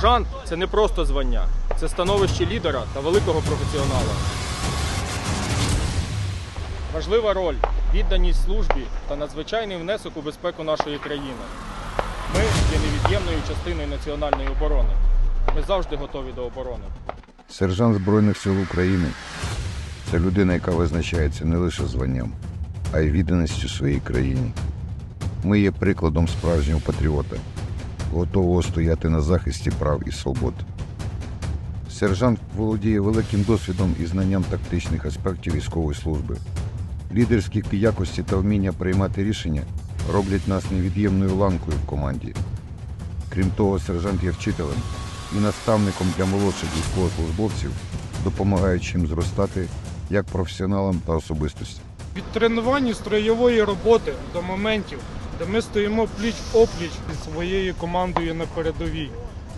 Сержант це не просто звання, це становище лідера та великого професіонала. Важлива роль, відданість службі та надзвичайний внесок у безпеку нашої країни. Ми є невід'ємною частиною національної оборони. Ми завжди готові до оборони. Сержант Збройних сил України це людина, яка визначається не лише званням, а й відданістю своїй країні. Ми є прикладом справжнього патріота, готового стояти на захисті прав і свобод. Сержант володіє великим досвідом і знанням тактичних аспектів військової служби. Лідерські якості та вміння приймати рішення роблять нас невід'ємною ланкою в команді. Крім того, сержант є вчителем і наставником для молодших військовослужбовців, допомагаючи їм зростати як професіоналам та особистості. Від тренувань строєвої роботи до моментів, де ми стоїмо пліч опліч зі своєю командою на передовій.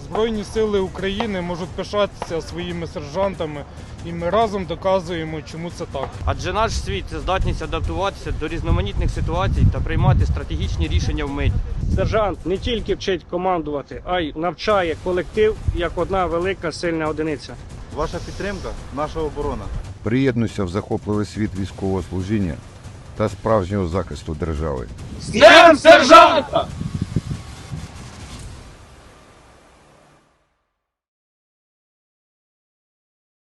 Збройні сили України можуть пишатися своїми сержантами, і ми разом доказуємо, чому це так. Адже наш світ це здатність адаптуватися до різноманітних ситуацій та приймати стратегічні рішення вмить. Сержант не тільки вчить командувати, а й навчає колектив як одна велика сильна одиниця. Ваша підтримка наша оборона. Приєднуйся в захопливий світ військового служіння та справжнього захисту держави. З Днем сержанта!